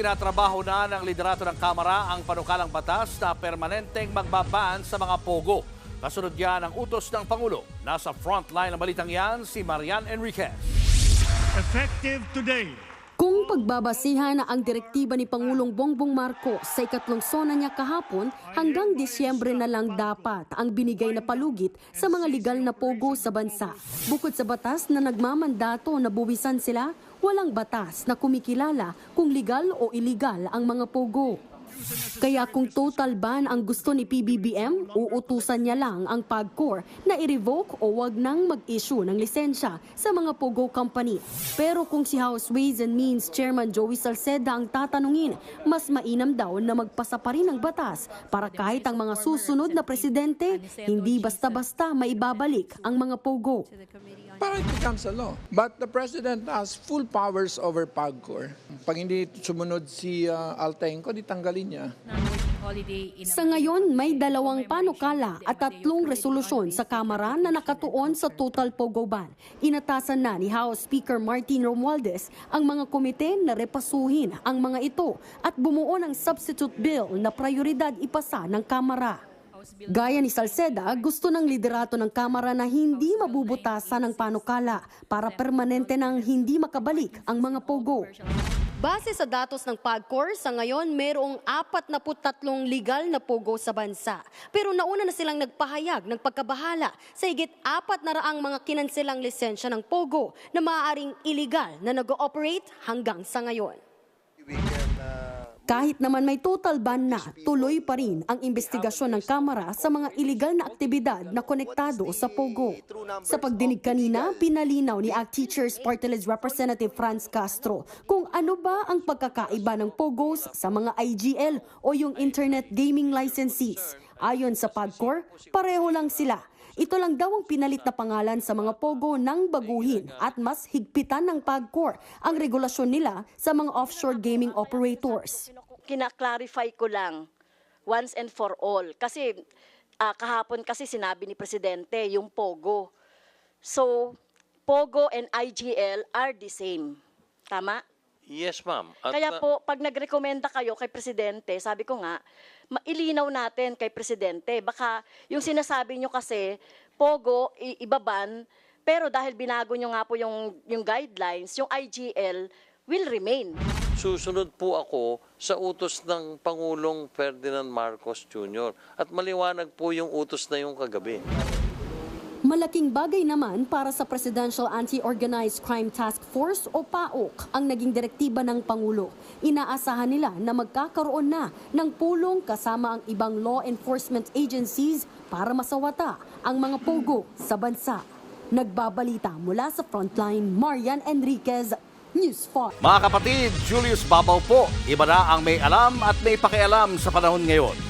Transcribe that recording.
tinatrabaho na ng liderato ng Kamara ang panukalang batas na permanenteng magbaban sa mga pogo. Kasunod yan ang utos ng Pangulo. Nasa frontline ng balitang yan si Marian Enriquez. effective today. Kung pagbabasihan ang direktiba ni Pangulong Bongbong Marcos sa ikatlong sona niya kahapon, hanggang Disyembre na lang dapat ang binigay na palugit sa mga legal na pogo sa bansa. Bukod sa batas na nagmamandato na buwisan sila, walang batas na kumikilala kung legal o illegal ang mga pogo. Kaya kung total ban ang gusto ni PBBM, uutusan niya lang ang PAGCOR na i-revoke o wag nang mag-issue ng lisensya sa mga Pogo company. Pero kung si House Ways and Means Chairman Joey Salceda ang tatanungin, mas mainam daw na magpasa pa rin ng batas para kahit ang mga susunod na presidente, hindi basta-basta maibabalik ang mga Pogo. Para it becomes a law. But the president has full powers over PAGCOR. Pag hindi sumunod si uh, Altenco, di tanggalin niya. Sa ngayon, may dalawang panukala at tatlong resolusyon sa Kamara na nakatuon sa total Pogo ban. Inatasan na ni House Speaker Martin Romualdez ang mga komite na repasuhin ang mga ito at bumuo ng substitute bill na prioridad ipasa ng Kamara. Gaya ni Salceda, gusto ng liderato ng Kamara na hindi mabubutasan ng panukala para permanente nang hindi makabalik ang mga Pogo. Base sa datos ng PAGCOR, sa ngayon mayroong 43 legal na pogo sa bansa. Pero nauna na silang nagpahayag ng pagkabahala sa higit apat na raang mga kinansilang lisensya ng pogo na maaaring illegal na nag-ooperate hanggang sa ngayon. Kahit naman may total ban na, tuloy pa rin ang investigasyon ng Kamara sa mga iligal na aktibidad na konektado sa Pogo. Sa pagdinig kanina, pinalinaw ni ACT Teachers Party Representative Franz Castro kung ano ba ang pagkakaiba ng Pogos sa mga IGL o yung Internet Gaming Licensees. Ayon sa PAGCOR, pareho lang sila. Ito lang daw ang pinalit na pangalan sa mga pogo ng baguhin at mas higpitan ng PAGCOR ang regulasyon nila sa mga offshore gaming operators. Kina-clarify ko lang once and for all. Kasi ah, kahapon kasi sinabi ni Presidente yung POGO. So, POGO and IGL are the same. Tama? Yes, ma'am. At, Kaya uh, po, pag nagrekomenda kayo kay Presidente, sabi ko nga, mailinaw natin kay Presidente. Baka yung sinasabi nyo kasi, POGO, ibaban, pero dahil binago nyo nga po yung, yung guidelines, yung IGL will remain. susunod po ako sa utos ng Pangulong Ferdinand Marcos Jr. At maliwanag po yung utos na yung kagabi. Malaking bagay naman para sa Presidential Anti-Organized Crime Task Force o PAOK ang naging direktiba ng Pangulo. Inaasahan nila na magkakaroon na ng pulong kasama ang ibang law enforcement agencies para masawata ang mga pogo sa bansa. Nagbabalita mula sa Frontline, Marian Enriquez, News 5. Mga kapatid, Julius Babaw po. Iba na ang may alam at may pakialam sa panahon ngayon.